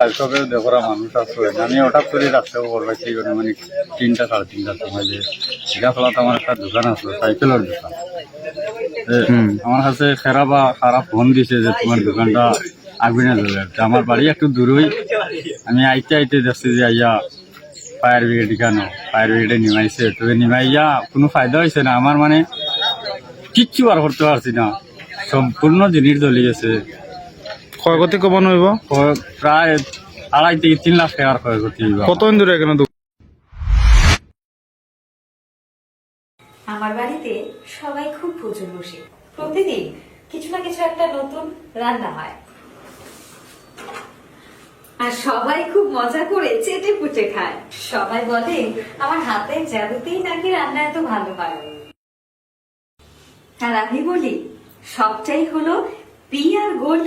সবে দেখরা মানুষ আছে আমি হঠাৎ করে করবাইছি মানে তিনটা সাড়ে তিনটার সময় যে গাছলাতে আমার একটা দোকান আছে সাইকেলের দোকান। আমার কাছে খারাপ বা খারাপ ফোন দিছে যে তোমার দোকানটা আগবে না যাবে আমার বাড়ি একটু দূরই আমি আইতে আইতে যাচ্ছি যে আইয়া ফায়ার ব্রিগেড কেন ফায়ার ব্রিগেডে নিমাইছে। তবে নিমাইয়া কোনো ফায়দা হয়েছে না আমার মানে কিচ্ছু আর করতে পারছি না। সম্পূর্ণ জিনিস জ্বলি গেছে। ক্ষয়ক্ষতি কমানো হইব? প্রায় আড়াই থেকে তিন লাখ টাকার ক্ষয়ক্ষতি হইব আমার। কতদিন ধরে এখানে আমার বাড়িতে সবাই খুব প্রচুর বসে। প্রতিদিন কিছু না কিছু একটা নতুন রান্না হয়। আর সবাই খুব মজা করে চেটে পুটে খায়। সবাই বলে আমার হাতের জাদুতেই নাকি রান্না এত ভালো হয়? আর আমি বলি সবটাই হলো পি আর গোল্ড